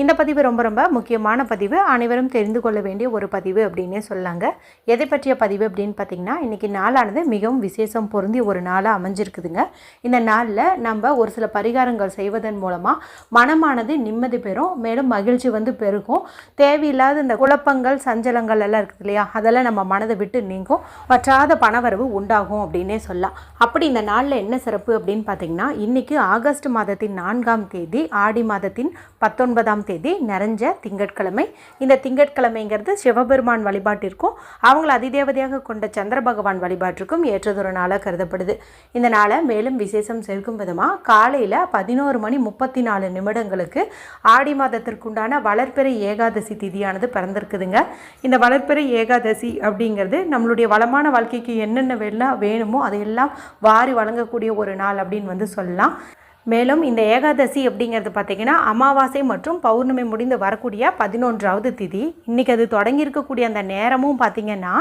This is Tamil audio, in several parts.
இந்த பதிவு ரொம்ப ரொம்ப முக்கியமான பதிவு. அனைவரும் தெரிந்து கொள்ள வேண்டிய ஒரு பதிவு அப்படின்னே சொல்லாங்க. எதை பற்றிய பதிவு அப்படின்னு பார்த்தீங்கன்னா இன்றைக்கி நாளானது மிகவும் விசேஷம் பொருந்தி ஒரு நாளாக அமைஞ்சிருக்குதுங்க. இந்த நாளில் நம்ம ஒரு சில பரிகாரங்கள் செய்வதன் மூலமாக மனமானது நிம்மதி பெறும் மேலும் மகிழ்ச்சி வந்து பெருகும். தேவையில்லாத இந்த குழப்பங்கள் சஞ்சலங்கள் எல்லாம் இருக்குது இல்லையா? அதெல்லாம் நம்ம மனதை விட்டு நீங்கும். வற்றாத பணவரவு உண்டாகும் அப்படின்னே சொல்லலாம். அப்படி இந்த நாளில் என்ன சிறப்பு அப்படின்னு பார்த்தீங்கன்னா இன்றைக்கி ஆகஸ்ட் மாதத்தின் நான்காம் தேதி ஆடி மாதத்தின் பத்தொன்பதாம் தேதி நிறைஞ்ச திங்கட்கிழமை. இந்த திங்கட்கிழமைங்கிறது சிவபெருமான் வழிபாட்டிற்கும் அவங்கள அதிதேவதையாக கொண்ட சந்திர பகவான் வழிபாட்டிற்கும் ஏற்றதொரு நாளாக கருதப்படுது. இந்த நாளை மேலும் விசேஷம் சேர்க்கும் விதமாக காலையில் பதினோரு மணி முப்பத்தி நாலு நிமிடங்களுக்கு ஆடி மாதத்திற்குண்டான வளர்ப்பிறை ஏகாதசி திதியானது பிறந்திருக்குதுங்க. இந்த வளர்ப்பிறை ஏகாதசி அப்படிங்கிறது நம்மளுடைய வளமான வாழ்க்கைக்கு என்னென்ன வேணா வேணுமோ அதையெல்லாம் வாரி வழங்கக்கூடிய ஒரு நாள் அப்படின்னு வந்து சொல்லலாம். மேலும் இந்த ஏகாதசி அப்படிங்கிறது பார்த்திங்கன்னா அமாவாசை மற்றும் பௌர்ணமி முடிந்து வரக்கூடிய பதினொன்றாவது திதி. இன்றைக்கி அது தொடங்கி இருக்கக்கூடிய அந்த நேரமும் பார்த்திங்கன்னா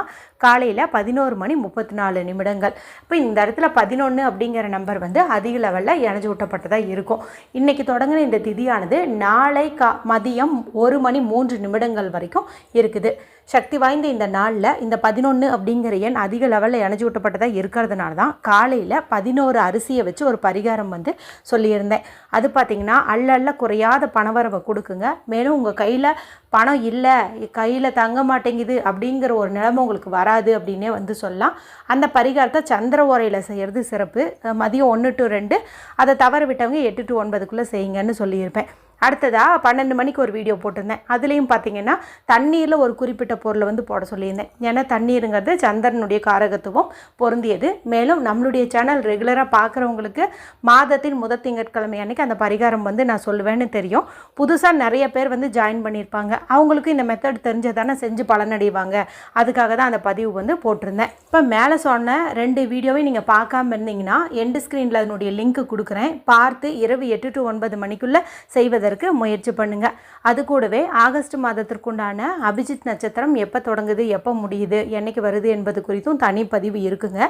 காலையில் பதினோரு மணி முப்பத்தி நாலு நிமிடங்கள். இப்போ இந்த இடத்துல பதினொன்று அப்படிங்கிற நம்பர் வந்து அதிக லெவலில் இணைஞ்சு விட்டப்பட்டதாக இருக்கும். இன்றைக்கி தொடங்கின இந்த திதியானது நாளை கா மதியம் ஒரு மணி மூன்று நிமிடங்கள் வரைக்கும் இருக்குது. சக்தி வாய்ந்த இந்த நாளில் இந்த பதினொன்று அப்படிங்கிற எண் அதிக லெவலில் இணைஞ்சு விட்டப்பட்டதாக இருக்கிறதுனால தான் காலையில் பதினோரு அரிசியை வச்சு ஒரு பரிகாரம் வந்து சொல்லியிருந்தேன். அது பார்த்திங்கன்னா அள்ள குறையாத பணவரவை கொடுக்குங்க. மேலும் உங்கள் கையில் பணம் இல்லை கையில் தங்க மாட்டேங்குது அப்படிங்கிற ஒரு நிலைமை உங்களுக்கு வராது அப்படின்னே வந்து சொல்லலாம். அந்த பரிகாரத்தை சந்திர ஓரையில் செய்கிறது சிறப்பு. மதியம் ஒன்று டு ரெண்டு. அதை தவற விட்டவங்க எட்டு டு ஒன்பதுக்குள்ளே செய்யுங்கன்னு சொல்லியிருப்பேன். அடுத்ததாக பன்னெண்டு மணிக்கு ஒரு வீடியோ போட்டிருந்தேன். அதுலேயும் பார்த்தீங்கன்னா தண்ணீரில் ஒரு குறிப்பிட்ட பொருளை வந்து போட சொல்லியிருந்தேன். ஏன்னா தண்ணீருங்கிறது சந்திரனுடைய காரகத்துவம் பொருந்தியது. மேலும் நம்மளுடைய சேனல் ரெகுலராக பார்க்குறவங்களுக்கு மாதத்தின் முதல் திங்கட்கிழமை அன்னைக்கு அந்த பரிகாரம் வந்து நான் சொல்லுவேன்னு தெரியும். புதுசாக நிறைய பேர் வந்து ஜாயின் பண்ணியிருப்பாங்க. அவங்களுக்கு இந்த மெத்தட் தெரிஞ்சதானே செஞ்சு பலனடைவாங்க. அதுக்காக தான் அந்த பதிவு வந்து போட்டிருந்தேன். இப்போ மேலே சொன்ன ரெண்டு வீடியோவையும் நீங்கள் பார்க்காம இருந்தீங்கன்னா எண்டு ஸ்க்ரீனில் அதனுடைய லிங்க் கொடுக்குறேன். பார்த்து இரவு எட்டு டு ஒன்பது மணிக்குள்ளே செய்வதற்கு முயற்சி பண்ணுங்கள் அது கூடவே ஆகஸ்ட் மாதத்திற்குண்டான அபிஜித் நட்சத்திரம் எப்போ தொடங்குது எப்போ முடியுது என்னைக்கு வருது என்பது குறித்தும் தனிப்பதிவு இருக்குங்க.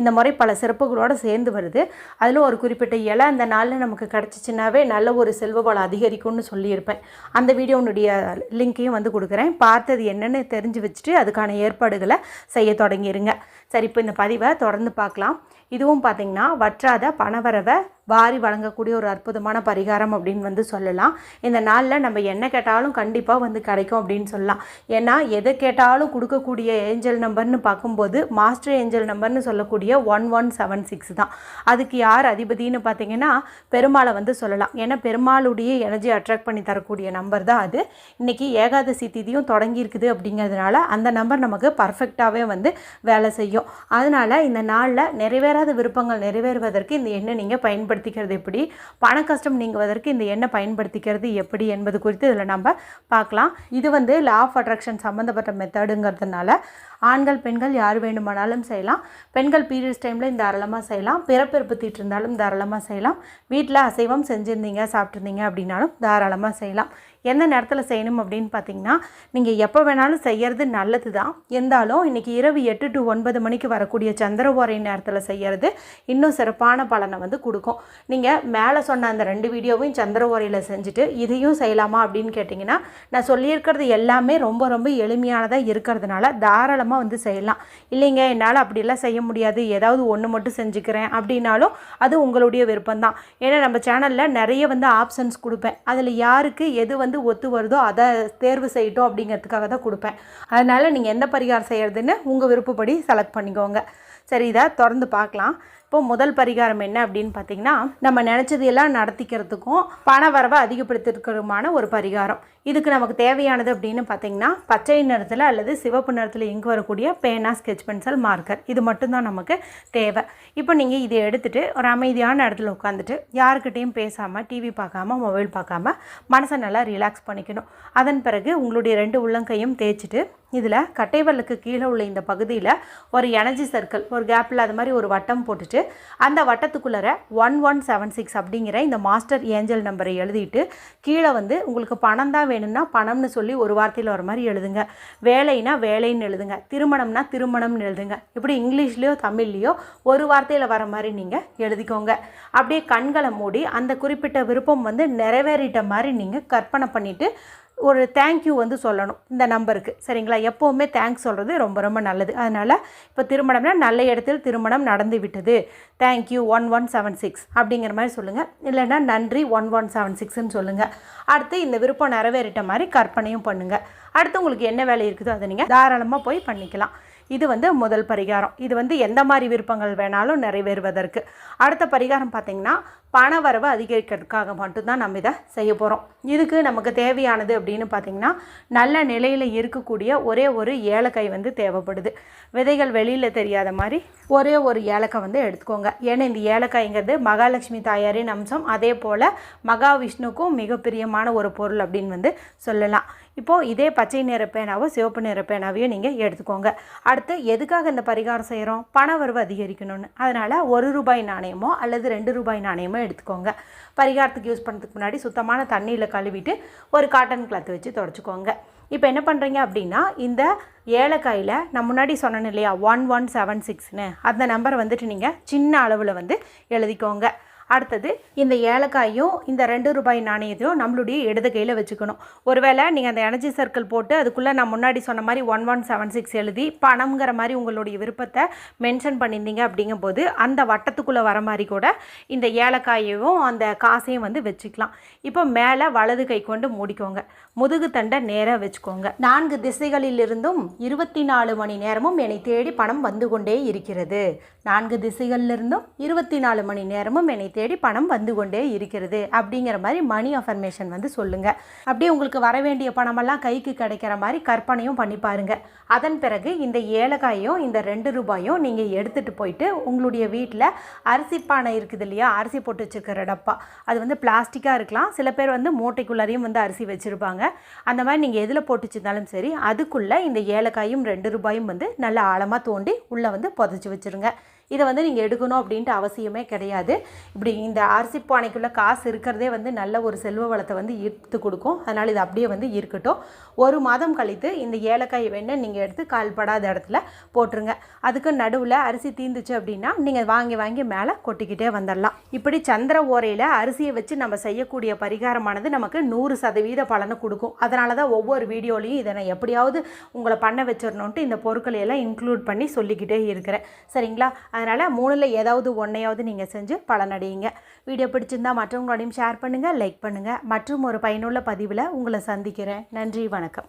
இந்த முறை பல சிறப்புகளோடு சேர்ந்து வருது. அதில் ஒரு குறிப்பிட்ட இலை அந்த நாளில் நமக்கு கிடச்சிச்சின்னாவே நல்ல ஒரு செல்வ வளம் அதிகரிக்கும்னு சொல்லியிருப்பேன். அந்த வீடியோனுடைய லிங்க்கையும் வந்து கொடுக்குறேன். பார்த்தது என்னென்னு தெரிஞ்சு வச்சுட்டு அதுக்கான ஏற்பாடுகளை செய்ய தொடங்கிடுங்க சரி இப்போ இந்த பதிவை தொடர்ந்து பார்க்கலாம். இதுவும் பார்த்திங்கன்னா வற்றாத பணவரவை வாரி வழங்கக்கூடிய ஒரு அற்புதமான பரிகாரம் அப்படின்னு வந்து சொல்லலாம். இந்த நாளில் நம்ம என்ன கேட்டாலும் கண்டிப்பாக வந்து கிடைக்கும் அப்படின்னு சொல்லலாம். ஏன்னா எதை கேட்டாலும் கொடுக்கக்கூடிய ஏஞ்சல் நம்பர்னு பார்க்கும்போது மாஸ்டர் ஏஞ்சல் நம்பர்னு சொல்லக்கூடிய ஒன் ஒன் செவன் சிக்ஸ் தான். அதுக்கு யார் அதிபதினு பார்த்தீங்கன்னா பெருமாளை வந்து சொல்லலாம். ஏன்னா பெருமாளுடைய எனர்ஜி அட்ராக்ட் பண்ணி தரக்கூடிய நம்பர் தான் அது. இன்றைக்கி ஏகாதசி திதியும் தொடங்கி இருக்குது அப்படிங்கிறதுனால அந்த நம்பர் நமக்கு பர்ஃபெக்டாகவே வந்து வேலை செய்யும். அதனால் இந்த நாளில் நிறைவேறாத விருப்பங்கள் நிறைவேறுவதற்கு இந்த எண்ணெய் நீங்கள் பயன்படுத்திக்கிறது எப்படி? பண கஷ்டம் நீங்குவதற்கு இந்த எண்ணெய் பயன்படுத்திக்கிறது எப்படி என்பது குறித்து இதில் நம்ம பார்க்கலாம். இது வந்து லா ஆஃப் அட்ராக்ஷன் சம்மந்தப்பட்ட மெத்தடுங்கிறதுனால ஆண்கள் பெண்கள் யார் வேண்டுமானாலும் செய்யலாம். பெண்கள் பீரியட்ஸ் டைமில் தாராளமாக செய்யலாம். பிறப்பிறப்பு தீட்டு இருந்தாலும் தாராளமாக செய்யலாம். வீட்டில் அசைவம் செஞ்சுருந்தீங்க சாப்பிட்ருந்தீங்க அப்படின்னாலும் தாராளமாக செய்யலாம். எந்த நேரத்தில் செய்யணும் அப்படின்னு பார்த்தீங்கன்னா நீங்கள் எப்போ வேணாலும் செய்கிறது நல்லது தான் இருந்தாலும் இன்றைக்கி இரவு எட்டு டு ஒன்பது மணிக்கு வரக்கூடிய சந்திர ஓரை நேரத்தில் செய்கிறது இன்னும் சிறப்பான பலனை வந்து கொடுக்கும். நீங்கள் மேலே சொன்ன அந்த ரெண்டு வீடியோவையும் சந்திர செஞ்சுட்டு இதையும் செய்யலாமா அப்படின்னு கேட்டிங்கன்னா நான் சொல்லியிருக்கிறது எல்லாமே ரொம்ப ரொம்ப எளிமையானதாக இருக்கிறதுனால தாராளமாக வந்து செய்யலாம். இல்லைங்க என்னால் அப்படிலாம் செய்ய முடியாது. ஏதாவது ஒன்று மட்டும் செஞ்சுக்கிறேன் அப்படின்னாலும் அது உங்களுடைய விருப்பம் தான் ஏன்னா நம்ம சேனலில் நிறைய வந்து ஆப்ஷன்ஸ் கொடுப்பேன். அதில் யாருக்கு எது வந்து ஒத்து வருதோ அதை தேர்வு செய்யட்டும் அப்படிங்கிறதுக்காக தான் கொடுப்பேன். அதனால் நீங்கள் எந்த பரிகாரம் செய்கிறதுன்னு உங்கள் விருப்பப்படி செலக்ட் பண்ணிக்கோங்க. சரி இதை திறந்து பார்க்கலாம். இப்போ முதல் பரிகாரம் என்ன அப்படின்னு பார்த்தீங்கன்னா நம்ம நினச்சது எல்லாம் நடத்திக்கிறதுக்கும் பண வரவை அதிகப்படுத்திருக்கிறதுமான ஒரு பரிகாரம். இதுக்கு நமக்கு தேவையானது அப்படின்னு பார்த்தீங்கன்னா பச்சை நிறத்தில் அல்லது சிவப்பு நிறத்தில் இங்கு வரக்கூடிய பேனா ஸ்கெச் பென்சில் மார்க்கர். இது மட்டும்தான் நமக்கு தேவை. இப்போ நீங்கள் இதை எடுத்துகிட்டு ஒரு அமைதியான இடத்துல உட்காந்துட்டு யாருக்கிட்டேயும் பேசாமல் டிவி பார்க்காம மொபைல் பார்க்காம மனசை நல்லா ரிலாக்ஸ் பண்ணிக்கணும். அதன் பிறகு உங்களுடைய ரெண்டு உள்ளங்கையும் தேய்ச்சிட்டு இதில் கட்டைவல்லுக்கு கீழே உள்ள இந்த பகுதியில் ஒரு எனர்ஜி சர்க்கிள் ஒரு கேப்பில் அது மாதிரி ஒரு வட்டம் போட்டுட்டு அந்த வட்டத்துக்குள்ளே ஒன் ஒன் செவன் சிக்ஸ் அப்படிங்கிற இந்த மாஸ்டர் ஏஞ்சல் நம்பரை எழுதிட்டு கீழே வந்து உங்களுக்கு பணம் தான் வேணும்னா பணம்னு சொல்லி ஒரு வார்த்தையில் வர மாதிரி எழுதுங்க. வேலைனா வேலைன்னு எழுதுங்க. திருமணம்னா திருமணம்னு எழுதுங்க. இப்படி இங்கிலீஷ்லேயோ தமிழ்லேயோ ஒரு வார்த்தையில் வர மாதிரி நீங்கள் எழுதிக்கோங்க. அப்படியே கண்களை மூடி அந்த குறிப்பிட்ட விருப்பம் வந்து நிறைவேறிட்ட மாதிரி நீங்கள் கற்பனை பண்ணிவிட்டு ஒரு தேங்க்யூ வந்து சொல்லணும் இந்த நம்பருக்கு. சரிங்களா? எப்போவுமே தேங்க்ஸ் சொல்கிறது ரொம்ப ரொம்ப நல்லது. அதனால் இப்போ திருமணம்னா நல்ல இடத்தில் திருமணம் நடந்து விட்டது. Thank you one one seven six அப்படிங்கிற மாதிரி சொல்லுங்கள் இல்லைன்னா நன்றி ஒன் ஒன் செவன் சிக்ஸ்ன்னு சொல்லுங்கள் அடுத்து இந்த விருப்பம் நிறைவேறிட்ட மாதிரி கற்பனையும் பண்ணுங்கள் அடுத்து உங்களுக்கு என்ன வேலை இருக்குதோ அதை நீங்கள் தாராளமாக போய் பண்ணிக்கலாம். இது வந்து முதல் பரிகாரம். இது வந்து எந்த மாதிரி விருப்பங்கள் வேணாலும் நிறைவேறுவதற்கு. அடுத்த பரிகாரம் பார்த்திங்கன்னா பண வரவு அதிகரிக்கிறதுக்காக மட்டும்தான் நம்ம இதை செய்ய போகிறோம் இதுக்கு நமக்கு தேவையானது அப்படின்னு பார்த்திங்கன்னா நல்ல நிலையில் இருக்கக்கூடிய ஒரே ஒரு ஏலக்காய் வந்து தேவைப்படுது. விதைகள் வெளியில் தெரியாத மாதிரி ஒரே ஒரு ஏலக்காய் வந்து எடுத்துக்கோங்க. ஏன்னா இந்த ஏலக்காய்ங்கிறது மகாலட்சுமி தாயாரின் அம்சம். அதே போல் மகாவிஷ்ணுக்கும் மிக பிரியமான ஒரு பொருள் அப்படின்னு வந்து சொல்லலாம். இப்போது இதே பச்சை நிற பேனாவோ சிவப்பு நிற பேனாவையோ நீங்கள் எடுத்துக்கோங்க. அடுத்து எதுக்காக இந்த பரிகாரம் செய்கிறோம் பண வரவு அதிகரிக்கணும்னு. அதனால் ஒரு ரூபாய் நாணயமோ அல்லது ரெண்டு ரூபாய் நாணயமோ எடுத்துக்கோங்க. பரிகாரத்துக்கு யூஸ் பண்ணுறதுக்கு முன்னாடி சுத்தமான தண்ணியில் கழுவிட்டு ஒரு காட்டன் கிளாத் வச்சு தொடச்சிக்கோங்க. இப்போ என்ன பண்ணுறீங்க அப்படின்னா இந்த ஏலக்காயில் நான் முன்னாடி சொன்னேன் இல்லையா ஒன் ஒன் செவன் சிக்ஸ்னு அந்த நம்பரை வந்துட்டு நீங்கள் சின்ன அளவில் வந்து எழுதிக்கோங்க. அடுத்தது இந்த ஏலக்காயும் இந்த ரெண்டு ரூபாய் நாணயத்தையும் நம்மளுடைய இடது கையில் வச்சுக்கணும். ஒருவேளை நீங்கள் அந்த எனர்ஜி சர்க்கிள் போட்டு அதுக்குள்ளே நான் முன்னாடி சொன்ன மாதிரி ஒன் ஒன் செவன் சிக்ஸ் எழுதி பணம்ங்கிற மாதிரி உங்களுடைய விருப்பத்தை மென்ஷன் பண்ணியிருந்தீங்க அப்படிங்கும்போது அந்த வட்டத்துக்குள்ளே வர மாதிரி கூட இந்த ஏலக்காயையும் அந்த காசையும் வந்து வச்சுக்கலாம். இப்போ மேலே வலது கை கொண்டு மூடிக்கோங்க. முதுகு தண்டை நேராக வச்சுக்கோங்க. நான்கு திசைகளிலிருந்தும் இருபத்தி நாலு மணி நேரமும் என்னை தேடி பணம் வந்து கொண்டே இருக்கிறது. நான்கு திசைகளிலிருந்தும் இருபத்தி நாலு மணி நேரமும் என்னை தேடி பணம் வந்து கொண்டே இருக்கிறது அப்படிங்கிற மாதிரி மணி அஃபர்மேஷன் வந்து சொல்லுங்கள் அப்படியே உங்களுக்கு வர வேண்டிய பணமெல்லாம் கைக்கு கிடைக்கிற மாதிரி கற்பனையும் பண்ணி பாருங்கள் அதன் பிறகு இந்த ஏலக்காயும் இந்த ரெண்டு ரூபாயும் நீங்கள் எடுத்துகிட்டு போயிட்டு உங்களுடைய வீட்டில் அரிசி பானை இருக்குது இல்லையா? அரிசி போட்டு வச்சுருக்கிற டப்பா. அது வந்து பிளாஸ்டிக்காக இருக்கலாம். சில பேர் வந்து மூட்டைக்குள்ளாரையும் வந்து அரிசி வச்சுருப்பாங்க. அந்த மாதிரி நீங்கள் எதில் போட்டு வச்சிருந்தாலும் சரி அதுக்குள்ளே இந்த ஏலக்காயும் ரெண்டு ரூபாயும் வந்து நல்லா ஆழமாக தோண்டி உள்ளே வந்து புதைச்சி வச்சுருங்க. இதை வந்து நீங்கள் எடுக்கணும் அப்படின்ட்டு அவசியமே கிடையாது. இப்படி இந்த அரிசி பானைக்குள்ளே காசு இருக்கிறதே வந்து நல்ல ஒரு செல்வ வளத்தை வந்து ஈர்த்து கொடுக்கும். அதனால் இது அப்படியே வந்து இருக்கட்டும். ஒரு மாதம் கழித்து இந்த ஏலக்காய் வேணும் நீங்கள் எடுத்து கால்படாத இடத்துல போட்டுருங்க. அதுக்கு நடுவில் அரிசி தீந்துச்சு அப்படின்னா நீங்கள் வாங்கி வாங்கி மேலே கொட்டிக்கிட்டே வந்துடலாம் இப்படி சந்திர ஓரையில் அரிசியை வச்சு நம்ம செய்யக்கூடிய பரிகாரமானது நமக்கு நூறு சதவீத பலனை கொடுக்கும். அதனால தான் ஒவ்வொரு வீடியோலையும் இதை நான் எப்படியாவது உங்களை பண்ண வச்சிடணுன்ட்டு இந்த பொருட்களை எல்லாம் இன்க்ளூட் பண்ணி சொல்லிக்கிட்டே இருக்கிறேன். சரிங்களா? அதனால் மூணில் ஏதாவது ஒன்றையாவது நீங்கள் செஞ்சு பலனடையுங்க வீடியோ பிடிச்சிருந்தா மற்றவங்களோடையும் ஷேர் பண்ணுங்கள் லைக் பண்ணுங்கள் மற்றும் ஒரு பயனுள்ள பதிவில் உங்களை சந்திக்கிறேன். நன்றி வணக்கம்.